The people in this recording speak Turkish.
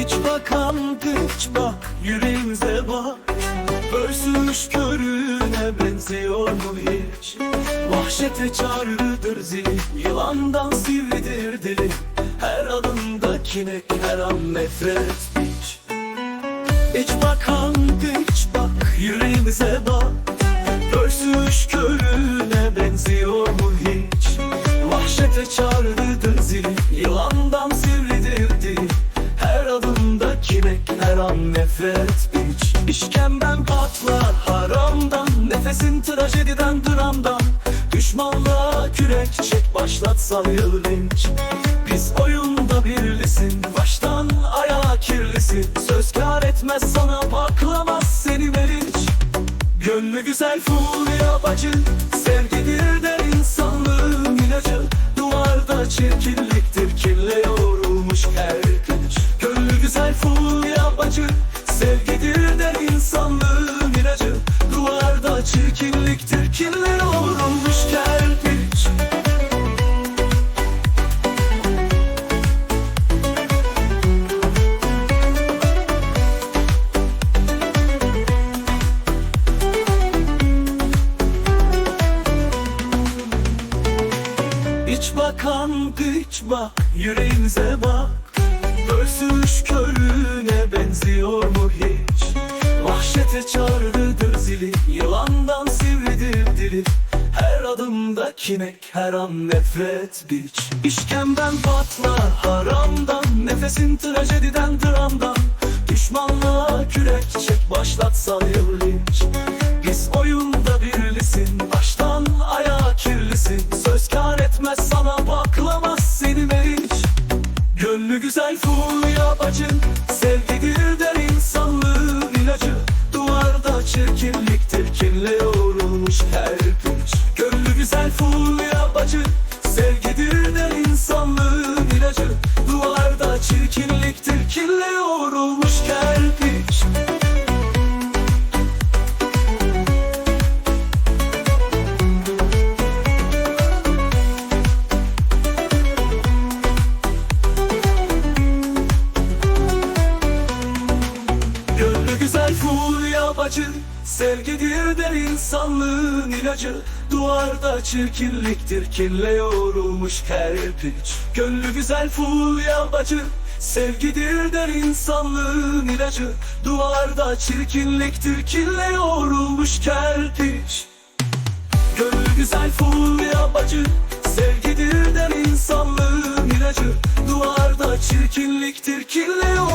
İç bakan iç bak yüreğimize bak. Bölsünmüş körüne benziyor mu hiç? Vahşete çağrıdır zili Yılandan sivridir dili Her adımda kinek her an nefret biç İç bakan iç bak yüreğimize bak. Bölsünmüş körüne benziyor mu hiç? Vahşete çağrıdır zili Yılandan her an nefret. Biç İşkemben patlar haramdan Nefesin trajediden dramdan. Düşmanlığa kürek çek başlatsa yıl linç. Biz oyunda birlisin Baştan ayağa kirlisin. Söz kar etmez sana baklamaz seni meriç. Gönlü güzel Fulya bacı Sevgidir der insanlığın ilacı. Duvarda çirkinliktir kirle yoğrulmuş Bakan iç bak yüreğimize bak. Göğsüş körüne benziyor mu hiç? Vahşete çağrıdır zili Yılandan sivridir dili. Her adımda kinek her an nefret biç. İşkemben patlar haramdan Nefesin trajediden dramdan. Düşmanlığa kürek çek başlatsa yıl Gönlü güzel Fulya bacın Sevgidir insanlığın ilacı. Duvarda çirkinliktir kinle yoğrulmuş kerpiç Bacı Sevgidir der insanlığın ilacı. Duvarda çirkinliktir kirle yoğrulmuş kerpiç Gönlü güzel Fulya bacı Sevgidir der insanlığın ilacı. Duvarda çirkinliktir kirle yoğrulmuş kerpiç Gönlü güzel Fulya bacı Sevgidir der insanlığın ilacı. Duvarda çirkinliktir kirle yoğrulmuş